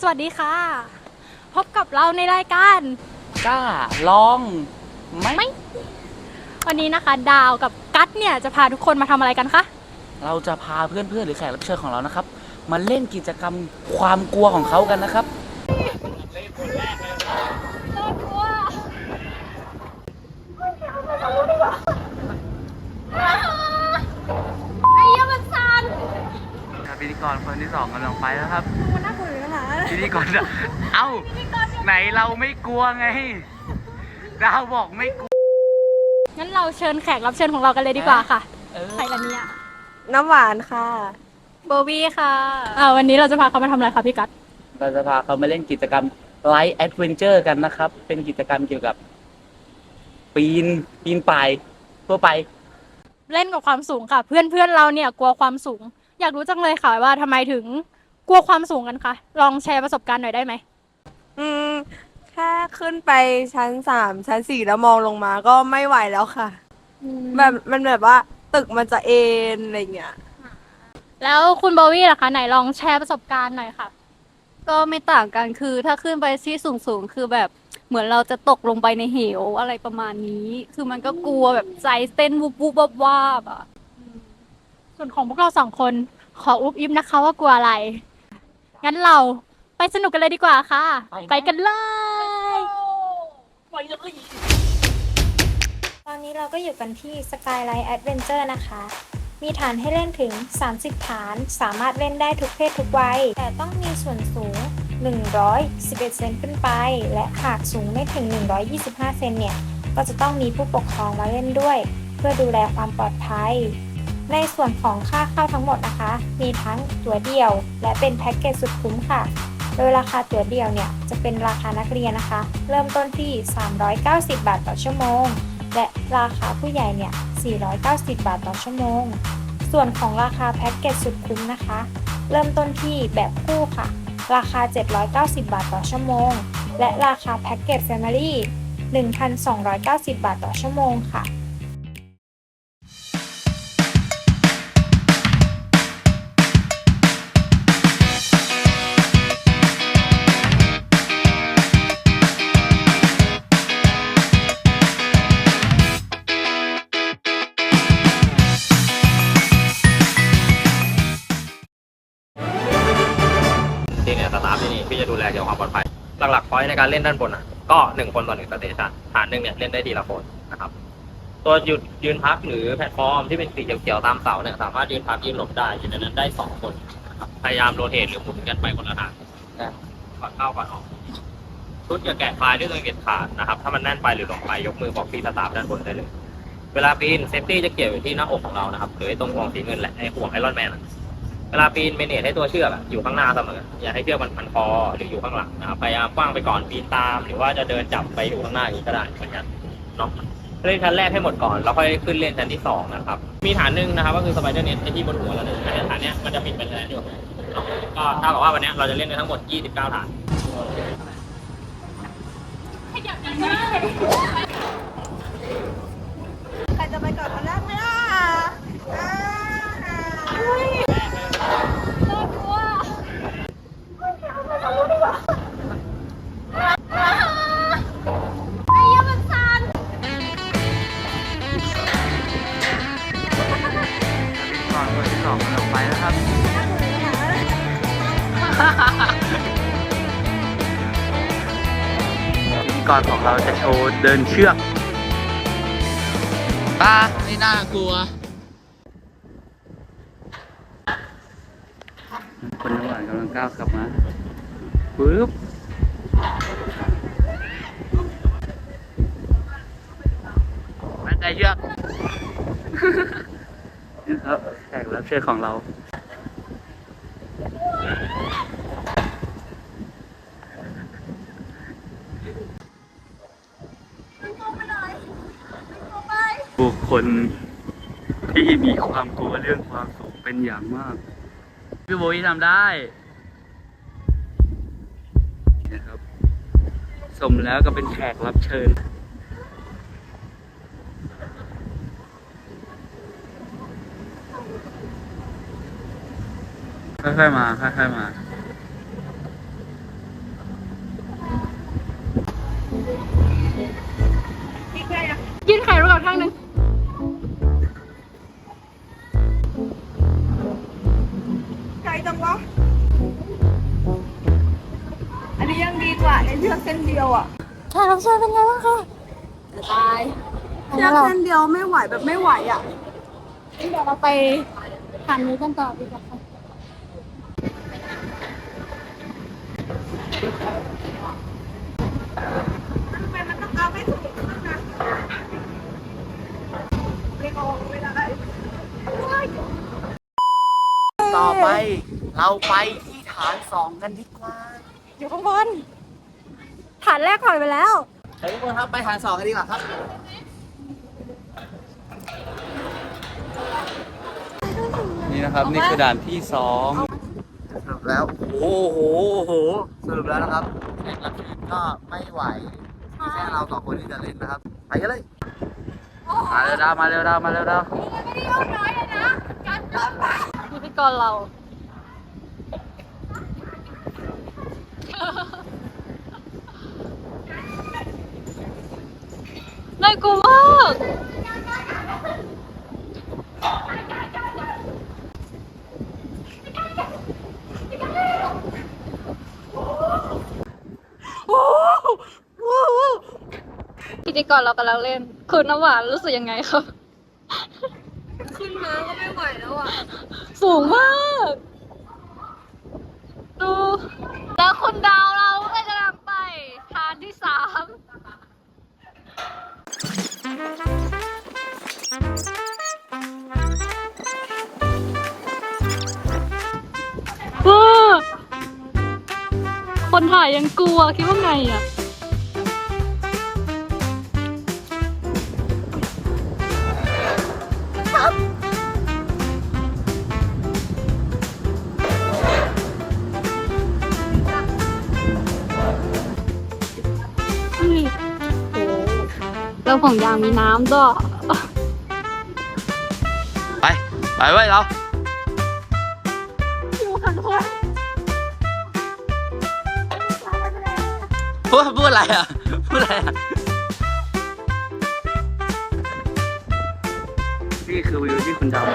สวัสดีค่ะ พบกับเราในรายการกล้าลองไหมไม่วันนี้นะคะดาวกับ กัตเนี่ยจะพาทุกคนมาทำอะไรกันคะ เราจะพาเพื่อนๆหรือแขกรับเชิญของเรานะครับ มาเล่นกิจกรรมความกลัวของเขากันนะครับ ไอ้ยมันซันพิธีกรคนที่สองกำลังไปแล้วครับ มันน่ากลัวอยู่นะคะพิธีกรจะเอ้า ไหนเราไม่กลัวไง ดาวบอกไม่กลัวงั้น เราเชิญแขกรับเชิญของเรากันเลยดีกว่าค่ะเออใครละเนี่ยน้ำหวานค่ะ โบวี่ค่ะอ่าวันนี้เราจะพาเขามาทำอะไรคะพี่กัตเราจะพาเขามาเล่นกิจกรรม Light Adventure กันนะครับ เป็นกิจกรรมเกี่ยวกับ ปีนปีนป่ายทั่วไป เล่นกับความสูงค่ะ เพื่อนเพื่อนๆเราเนี่ยกลัวความสูง อยากรู้จังเลยค่ะว่าทำไมถึงกลัวความสูงกันคะลองแชร์ประสบการณ์หน่อยได้ไหมอืม แค่ขึ้นไปชั้นสามชั้นสี่แล้วมองลงมาก็ไม่ไหวแล้วค่ะ แบบมันแบบว่า ตึกมันจะเอ็นอะไรเงี้ย แล้วคุณโบวี่ล่ะคะ ไหนลองแชร์ประสบการณ์หน่อยค่ะ ก็ไม่ต่างกันคือถ้าขึ้นไปที่สูงสูงๆคือแบบเหมือนเราจะตกลงไปในเหวอะไรประมาณนี้ คือมันก็กลัวแบบใจเต้นวุบวุบวับวาบอะส่วนของพวกเราสองคนขออุบอิบนะคะว่ากลัวอะไร งั้นเรา ไปสนุกกันเลยดีกว่าค่ะ ไปไหม ไปกันเลยตอนนี้เราก็อยู่กันที่ Skyline Adventure นะคะ มีฐานให้เล่นถึง 30 ฐาน สามารถเล่นได้ทุกเพศทุกวัย แต่ต้องมีส่วนสูง 111 เซนขึ้นไป และหากสูงไม่ถึง 125 เซนเนี่ย ก็จะต้องมีผู้ปกครองมาเล่นด้วย เพื่อดูแลความปลอดภัย ในส่วนของค่าเข้าทั้งหมดนะคะ มีทั้งตั๋วเดี่ยว และเป็นแพ็กเกจสุดคุ้มค่ะ โดยราคาตั๋วเดียวเนี่ยจะเป็นราคานักเรียนนะคะ เริ่มต้นที่ 390 บาทต่อชั่วโมง และราคาผู้ใหญ่เนี่ย 490 บาทต่อชั่วโมง ส่วนของราคาแพ็กเกจสุดคุ้มนะคะ เริ่มต้นที่แบบคู่ค่ะ ราคา 790 บาทต่อชั่วโมง และราคาแพ็กเกจ Family 1,290 บาทต่อชั่วโมงค่ะ เนี่ยสตาฟที่นี่พี่จะดูแลเกี่ยวกับความปลอดภัย หลักๆพอยในการเล่นด้านบนอะก็หนึ่งคนต่อหนึ่งสเตชันฐานหนึ่งเนี่ยเล่นได้ทีละคนนะครับตัวหยุดยืนพักหรือแพลตฟอร์มที่เป็นสีเขียวๆตามเสาเนี่ยสามารถยืนพักยืนหลบได้อยู่ในนั้นได้สองคนนะครับพยายามโรเตทหรือหมุนกันไปคนละทางก่อนเข้าก่อนออกชุดอย่าแกะไฟล์ด้วยตัวเด็ดขาดนะครับถ้ามันแน่นไปหรือหลงไปยกมือบอกพี่สตาฟด้านบนได้เลย เวลาปีนเซฟตี้จะเกี่ยวอยู่ที่หน้าอกของเรานะครับหรือตรงห่วงสีเงินแหละไอห่วงไอรอนแมนอะ เวลาปีนเมเนจให้ตัวเชือกอยู่ข้างหน้าเสมออย่าให้เชือกมันพันคอหรืออยู่ข้างหลังนะครับพยายามกว้างไปก่อนปีนตาม หรือว่าจะเดินจับไปอยู่ข้างหน้าอย่างนี้ก็ได้เหมือนกันเนาะเล่นชั้นแรกให้หมดก่อนแล้วค่อยขึ้นเล่นชั้นที่สองนะครับมีฐานหนึ่งนะครับ ก็คือสไปเดอร์เน็ตที่บนหัวเราเนี่ยฐานเนี้ยมันจะปิดไปแล้วอยู่ก็เท่ากับว่าวันนี้เราจะเล่นกันทั้งหมด 29 ฐานใครจะไปก่อนคนแรกไหมล่ะ กรของเราจะโชว์เดินเชือกตาไม่น่ากลัว คนน้ำหวานกำลังก้าวกลับมาปึ๊บมั่นใจเชือกนี่ครับแขกรับเชิญของเรา บุคคลที่มีความกลัวเรื่องความสูงเป็นอย่างมาก พี่โบยทำได้นะครับ สมแล้วก็เป็นแขกรับเชิญ ค่อยๆมา ค่อยๆมายื่นไข่รูกับข้างหนึ่ง เชิญเป็นไงบ้างคะตายเชือกเส้นเดียวไม่ไหวแบบไม่ไหวอะเดี๋ยวเราไปทานนี้กันต่อดีกว่าค่ะต่อไปเราไปที่ฐานสองกันดีกว่า อยู่ข้างบน ฐานแรกปล่อยไปแล้ว เฮ้ยทุกคนครับ ไปฐานสองกันดีกว่าครับ นี่นะครับ นี่คือด่านที่สองสรุปแล้ว โอ้โหโอ้โห สรุปแล้วนะครับแขกรับเชิญก็ไม่ไหวแค่เราสองคนที่จะเล่นนะครับ ไปกันเลยมาเร็วดาวมาเร็วดาวมาเร็วดาวพิธีกรเรา น่ากลัวมากพิธีกรเรากำลังเล่น คุณน้ำหวานรู้สึกยังไงครับ ขึ้นมาก็ไม่ไหวแล้วอะ สูงมาก คิดว่าไงอะนี่โอ้แล้วของยางมีน้ำด้วยไป ไปไว้เรา พูดพูดอะไรอะ พูดอะไรอะ นี่คือวิวที่คุณดาว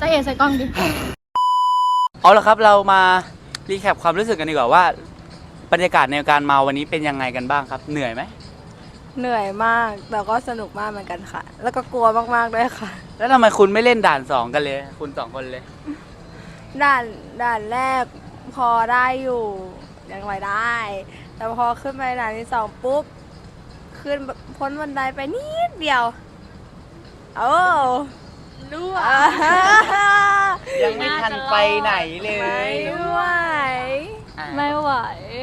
จะเอ๋ใส่กล้องดิ เอาละครับเรามารีแคปความรู้สึกกันดีกว่าว่า บรรยากาศในการมาวันนี้เป็นยังไงกันบ้างครับ เหนื่อยไหมเหนื่อยมากแต่ก็สนุกมากเหมือนกันค่ะ แล้วก็กลัวมากๆด้วยค่ะ แล้วทำไมคุณไม่เล่นด่านสองกันเลย คุณสองคนเลย ด่านด่านแรกพอได้อยู่ยังไหวได้ แต่พอขึ้นไปด่านที่สองปุ๊บ ขึ้นพ้นบันไดไปนิดเดียว โอ้ รั่ว ยังไม่ทันไปไหนเลไม่ยไหว อะไม่ไหว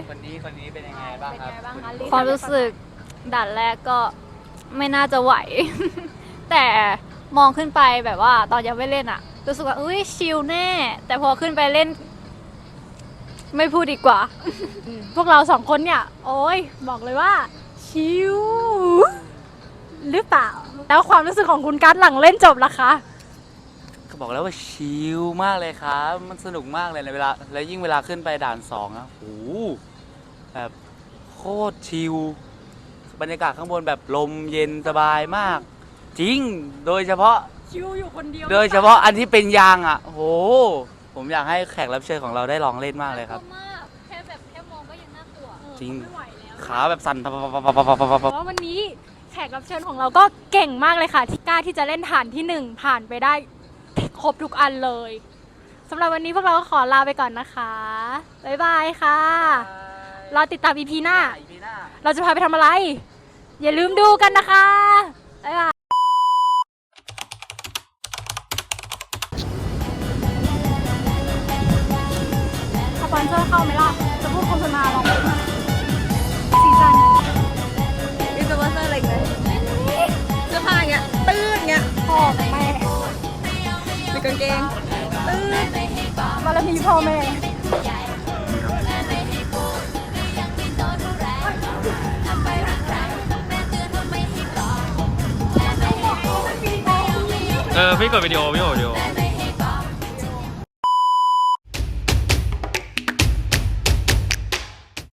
คนนี้คนนี้เป็นยังไงบ้างครับเป็นไงบ้างคะณความรู้สึกด่านแรกก็ไม่น่าจะไหว แต่มองขึ้นไปแบบว่าตอนยังไม่เล่นอะรู้สึกว่าอุ้ยชิลแน่ แต่พอขึ้นไปเล่น ไม่พูดดีกว่า พวกเราสองคนเนี่ย โอ้ยบอกเลยว่า ชิว หรือเปล่า แล้วความรู้สึกของคุณการดหลังเล่นจบล่ะคะ ก็บอกแล้วว่าชิลมากเลยครับ มันสนุกมากเลยในเวลา แล้วยิ่งเวลาขึ้นไปด่านสองอะโหแบบโคตรชิลบรรยากาศข้างบนแบบลมเย็นสบายมาก จริง โดยเฉพาะ ชิวอยู่คนเดียวโดยเฉพาะอันที่เป็นยางอะโห ผมอยากให้แขกรับเชิญของเราได้ลองเล่นมากเลยครับน่ากลัวมากแค่แบบแค่มองก็ยังน่ากลัวจริง ไม่ไหวแล้วขาแบบสั่นเพราะว่าวันนี้ แขกรับเชิญของเราก็เก่งมากเลยค่ะ ที่กล้าที่จะเล่นฐานที่หนึ่งผ่านไปได้ครบทุกอันเลยสสำหรับวันนี้พวกเราก็ขอลาไปก่อนนะคะ บ๊ายบายค่ะ รอติดตาม EP หน้า อีพีหน้า เราจะพาไปทำอะไร อย่าลืมดูกันนะคะ บ๊ายบายสปอนเซอร์เข้าไหมล่ะ กางเกงตื้นมาแล้วมีพ่อแม่เออพี่กดวิดีโอพี่กดวิดีโอ